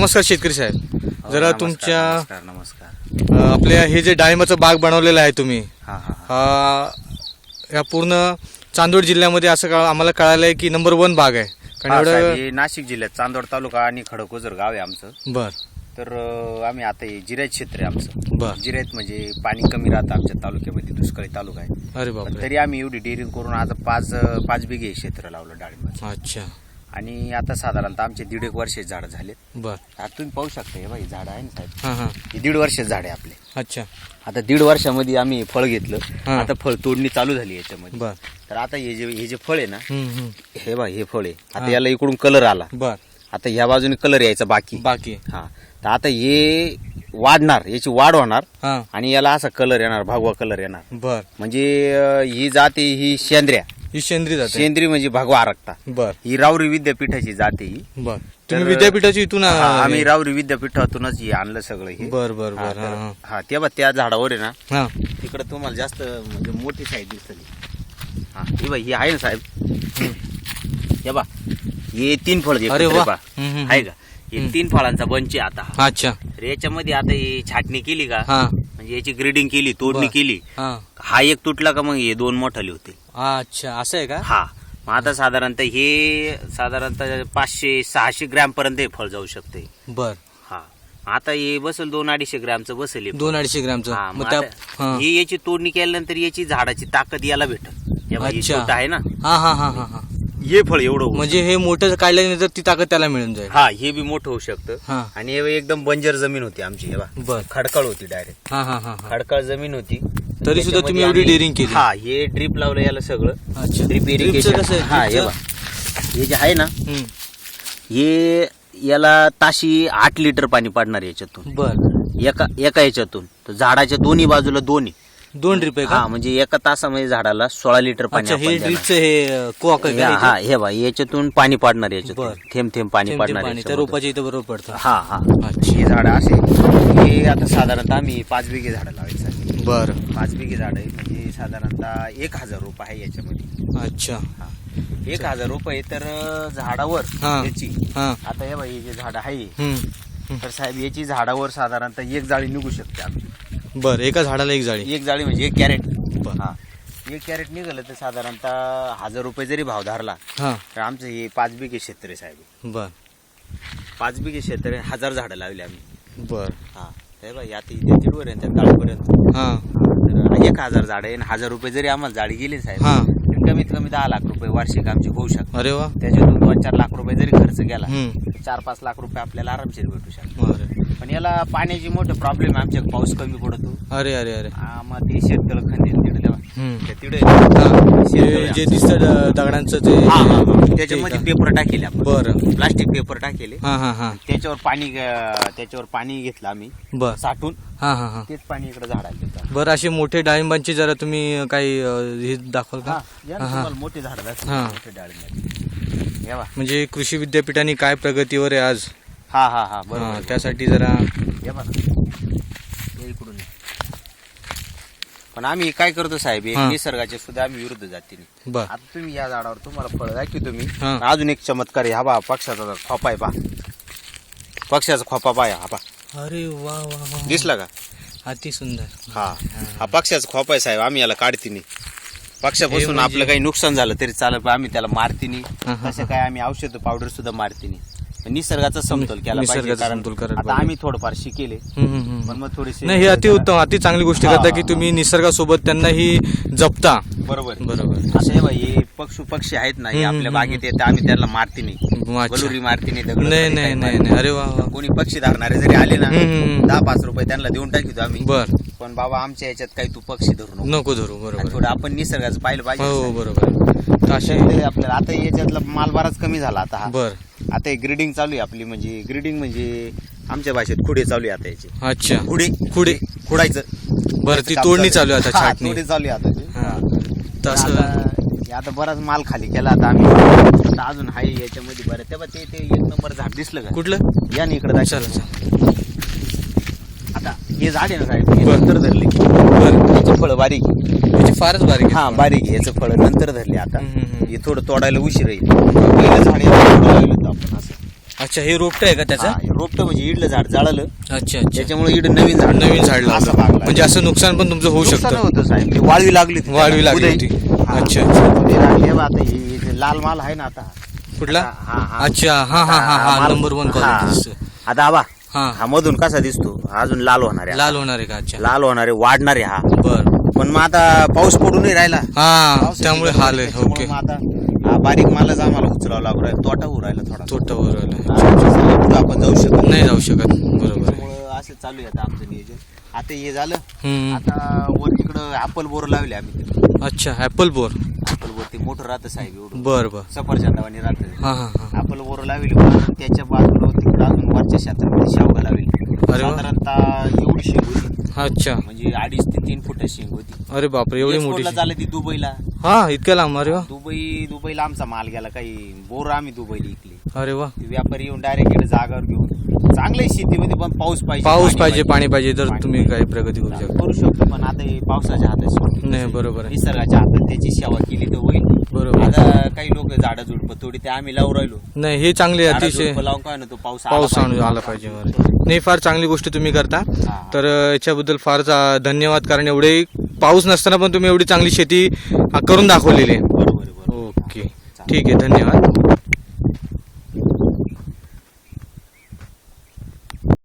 नमस्कार शेतकरी साहेब. हो, जरा नमस्कार, तुमच्या नमस्कार नमस्कार. अ, आपल्या हे जे डाळिंबाचा बाग बनवलेला आहे तुम्ही हा हा हा. हा या पूर्ण चांदोड जिल्ह्यामध्ये असं का आम्हाला कळालं आहे की नंबर वन बाग आहे. कारण हा, साहेब, एवढं हे नाशिक जिल्ह्यात चांदोड तालुका आणि खडकोजर गाव आहे आमचं. बर. तर अं, आम्ही आता हे जिरायत क्षेत्र आहे आमचं. बर. जिरायत म्हणजे पाणी कमी राहतं आमच्या तालुक्यामध्ये दुष्काळी तालुका आहे. अरे पण बापरे तरी आम्ही एवढी डेअरिंग करून आता पाच पाच बिघे क्षेत्र लावलं डाळिंबाचं. अच्छा. आणि आता साधारणतः आमचे दीड एक वर्ष झाड झाले बर. आता तुम्ही पाहू शकता हे बाई झाड आहे ना साहेब? हां हां. हे दीड वर्ष झाड आहे आपले. अच्छा. आता दीड वर्षामध्ये आम्ही फळ घेतलं हा. आता फळ तोडणी चालू झाली याच्यामध्ये. बर. तर आता हे जे हे जे फळ आहे ना हम्म, हम्म. हे बा हे फळ आहे. आता याला इकडून कलर आला. बर. आता ह्या बाजूने कलर यायचा बाकी. बाकी. हा. तर आता हे वाढणार याची वाढ होणार हां. आणि याला असा कलर येणार भगवा कलर येणार. बर. म्हणजे अं, ही जाते ही शेंद्र्या. ही शेंद्री जाते शेंद्री म्हणजे भगवा आरक्ता बर. ही रावरी विद्यापीठाची जाते ही. बर. तुम्ही तर- विद्यापीठाची इथून हा, आम्ही रावरी विद्यापीठातूनच हे आणलं सगळं हे. बर बर हा, बर तर- हां हा. ते बा त्या झाडावर आहे ना हां. तिकडे तुम्हाला जास्त म्हणजे मोठी साईज दिसतली. हा हे बा ही आहे ना साहेब. हे बा हे तीन फळ अरे वा. हम्म, हम्म, आहे का? हे. तीन फळांचा बंच आहे आता. हा. अच्छा. तर याच्यामध्ये आता ही छाटणी केली का? हां. म्हणजे याची ग्रेडिंग केली तोडणी बर. केली. हां. हा एक तुटला का मग हे दोन मोठाले होते अच्छा असं आहे का? हा. मग आता साधारणतः हे साधारणतः पाचशे सहाशे ग्रॅम पर्यंत हे फळ जाऊ शकते. बर. हा. आता हे बसेल दोन अडीचशे ग्रॅमचं बसेल हे फळ. दोन अडीचशे ग्रॅमचं. हा, मग मग त्या आता हां. ही याची तोडणी केल्यानंतर याची झाडाची ताकद याला भेटल. अच्छा. छोट आहे ना? हा हा हा हा हा. हे फळ एवढं म्हणजे हे मोठं काढल्यानंतर ती ताकद त्याला मिळून जाईल. हा हे बी मोठं होऊ शकतं. हा. आणि हे एकदम बंजर जमीन होती आमची हे बा. बर. खडकाळ होती डायरेक्ट हा हा हा हा. खडकाळ जमीन होती. तरी सुद्धा तुम्ही एवढी डेअरिंग केली. हा हे ड्रीप लावलं याला सगळं. अच्छा. ड्रीप इरिगेशन कसं आहे? हा हे? बा. हे जे आहे ना हम्म. हे याला ताशी आठ लिटर पाणी पडणार याच्यातून. बर. एका एका याच्यातून. तर झाडाच्या दोन्ही बाजूला दोन्ही. दोन ड्रिप आहे हा का म्हणजे एका तासामध्ये झाडाला सोळा लिटर पाणी अच्छा आपण हे देणार. ड्रिपचं हे कोक आहे हे- का हा हे बा याच्यातून पाणी पाडणार याच्यातून बर. थेंब थेंब पाणी थेंब थेंब पाडणार पाणी त्या याच्यामधून. रोपाच्या इथं बरोबर पडतं हा हा. हे झाड असे हे आता साधारणतः आम्ही पाच बिघे झाडं लावायचं आहे. बर पाच बिघे झाड आहे म्हणजे साधारणतः एक हजार रुपये आहे याच्यामध्ये अच्छा हा. एक हजार रुपये तर अं, झाडावर हा. याची हा आता हे बा हे जे झाड आहे हम्म. तर साहेब याची झाडावर साधारणतः एक जाळी निघू शकते आपली बर एका झाडाला एक जाळी. एक जाळी म्हणजे एक कॅरेट. बर. हा. एक कॅरेट निघालं तर साधारणतः हजार रुपये जरी भाव धरला हा. तर आमचं हे पाच बिघे क्षेत्र आहे साहेब. बर. पाच बिघे क्षेत्र आहे, हजार झाडं लावली आम्ही. बर. हा. ते बघ आता इथे तिडवर आहे त्या ताळीपर्यंत हा. तर एक हजार झाड आहे आणि हजार रुपये जरी आम्हाला झाडी गेली साहेब हा. तर कमीत कमी दहा लाख रुपये वार्षिक आमचे होऊ शकतात. अरे वा. त्याच्यातून दोन चार लाख रुपये जरी खर्च हम्म. तर चार पाच लाख रुपये आपल्याला आरामशीर भेटू शकतात. अरे पण याला पाण्याची मोठे प्रॉब्लेम आहे. आमच्या पाऊस कमी पडतो. अरे अरे अरे. मग ते शेततळ खंदील तिकडे तेव्हा. हम्म. त्या तिकडे शेततळे जे दिसतं दगडांचं ते हा हा हा. त्याच्यामध्ये? पेपर टाकेले आपण. बरं. प्लास्टिक पेपर टाकेले. हा हा हा. त्याच्यावर पाणी अं, त्याच्यावर पाणी घेतलं आम्ही. बर. साठून. हा हा हा. तेच पाणी इकडे झाडाला देतात. बरं असे मोठे डाळिंबांची जरा तुम्ही काही अ, हे दाखवाल हा, का या ना हा, हा. तुम्हाला मोठे झाड हा. मोठे डाळिंबाचे. या बा. म्हणजे कृषी विद्यापीठाने काय प्रगतीवर आहे आज? हा हा हा हा, बरोबर त्यासाठी जरा या बा. या इकडून. पण आम्ही काय करतो साहेब हे हा. निसर्गाचे सुद्धा आम्ही विरुद्ध जातीने. बर. आता तुम्ही या झाडावर तुम्हाला फळ दाखवतो मी हा. अजून एक चमत्कार आहे हा बा पक्षाचा खोपा आहे पा पक्षाचा खोपा पाय हा बा अरे वा वा वा. दिसला का? अति सुंदर. हा. हा. पक्षाचा खोपा आहे साहेब आम्ही याला काढती नाही पक्षापासून म्हणजे- आपलं काही नुकसान झालं तरी चालत आम्ही त्याला मारती हा, नाही हा, तसं काय आम्ही औषध पावडर सुद्धा मारती नाही निसर्गाचा समतोल केला पाहिजे निसर्गाचा कारण समतोल करायला आता पाहिजे. आम्ही थोडंफार शिकेले हम्म, हम्म, हम्म. पण मग थोडीशी नाही हे अतिउत्तम अति चांगली गोष्ट हा, करता की हा, तुम्ही निसर्गासोबत त्यांनाही जपता. बरोबर. आहे. बरोबर. असं हे बाई हे पक्षू पक्षी आहेत ना हे हम्म, आपल्या हम्म, बागेत येते आम्ही त्यांना मारती नाही. अच्छा. बलुरी मारती नाही दगड नाही नाही नाही अरे वा वा. कोणी पक्षी धरणारे जरी आले ना हम्म, हम्म. दहा पाच रुपये त्यांना देऊन टाकितो आम्ही. बर. पण बाबा आमच्या याच्यात काही तू पक्षी धरू नको. नको धरू आणि बरोबर थोडं आपण निसर्गाचं पाहिलं पाहिजे. हो बरोबर. तर असे त्याच्यात आपल्याला आता याच्यातला माल बराच कमी झाला आता हा. बर. आता हे ग्रीडिंग चालू आहे आपली म्हणजे ग्रीडिंग म्हणजे आमच्या भाषेत खुडे चालू आहे आता याचे. अच्छा. खुडे खुडे. खुडायचं. बरं ती तोडणी चालू आहे. आता हा, छाटणी. तोडणी चालू आहे आता ती. तर तर असं आता हे आता बराच माल खाली केला. आता आम्ही आता अजून हाय याच्यामध्ये बरं. तेव्हा ते ते एक नंबर झाड दिसलं का? कुठलं? या ना इकडे चला. हे झाड आहे ना साहेब हे बरं. नंतर धरले बरं याचे फळ बारीक आहे. त्याची फारच बारीक. हा बारीक आहे याचं फळ नंतर धरले आता हम्म, हम्म, हम्म. हे थोडं तोडायला उशीर येईल पहिलं झाड याचं तोडायला लावलं होतं आपण असं अच्छा हे रोपट आहे का त्याचं रोपट म्हणजे इडलं झाड जाळलं अच्छा अच्छा त्याच्यामुळे इड नवीन झाड नवीन झाड असं भाग लागला. म्हणजे असं नुकसान पण तुमचं होऊ नुकसान शकतं होतं साहेब ती वाळवी लागली होती वाळवी त्याला. लागली उदय. होती. हा. अच्छा, अच्छा. उदय लागली आहे बा आता ही ही जे लाल माल आहे ना आता कुठला हा, हा. अच्छा हा हा हा हा नंबर वन हा. क्वालिटी आता आबा हा. हा मधून कसा दिसतो? हा अजून लाल होणार आहे लाल होणार आहे का? अच्छा. लाल होणार आहे वाढणार आहे हा. बर. पण मग आता पाऊस पडू नाही राहिला. हा पावसाची त्यामुळे हाल आहे. त्याच्यामुळे ओके. मग आता हा बारीक मालच आम्हाला उचलावा लागू राहिला. तोटा होऊ राहिला थोडा तोटावर आलं हा, पुढे आपण जाऊ शकत नाही. जाऊ शकत. बरोबर आहे. त्यामुळं असं चालू आहे आता आमचं नियोजन. आता हे झालं. हम्म. आता वर तिकडं ऍपल बोर लावले आम्ही अच्छा ऍपल बोर. ऍपल बोर ते मोठं राहतं साहेब एवढं. बर बर. सफरचंदावानी राहतं. हा हा हा. ऍपल बोर लावली त्याच्या बाजूला अजून वरच्या क्षेत्रामध्ये शेवगा लावली अरे वा. साधारणतः एवढी शेंग होती. अच्छा. म्हणजे अडीच ते तीन फुट शेंग होती. अरे बापरे एवढी मोठी एक्सपोर्टला झालं ती दुबईला. हा इतक्या लांब अरे वा. दुबई दुबईला आमचा माल गेला काही बोर आम्ही दुबईला इकले. अरे वा. ते व्यापारी येऊन डायरेक्ट इकडे जागावर घेऊन. चांगलं शेतीमध्ये पण पाऊस पाहिजे पाऊस पाहिजे पाणी पाहिजे तर तुम्ही काही प्रगती करू शकता. करू शकतो पण आता हे पावसाच्या हातात. नाही बरोबर आहे. निसर्गाच्या हातात त्याची सेवा केली तर होईल. बरोबर आता काही लोक झाडं झुडपं तोडी ते आम्ही लावून राहिलो. नाही हे चांगले अतिशय लावून काय ना तो पाऊस आला पाऊस पाहिजे. आणून आला पाहिजे. नाही फार चांगली गोष्ट तुम्ही करता. तर याच्याबद्दल फार धन्यवाद कारण एवढे पाऊस नसताना पण तुम्ही एवढी चांगली शेती करून दाखवलेली आहे. बरोबर आहे, बरोबर ओके. ठीक आहे धन्यवाद.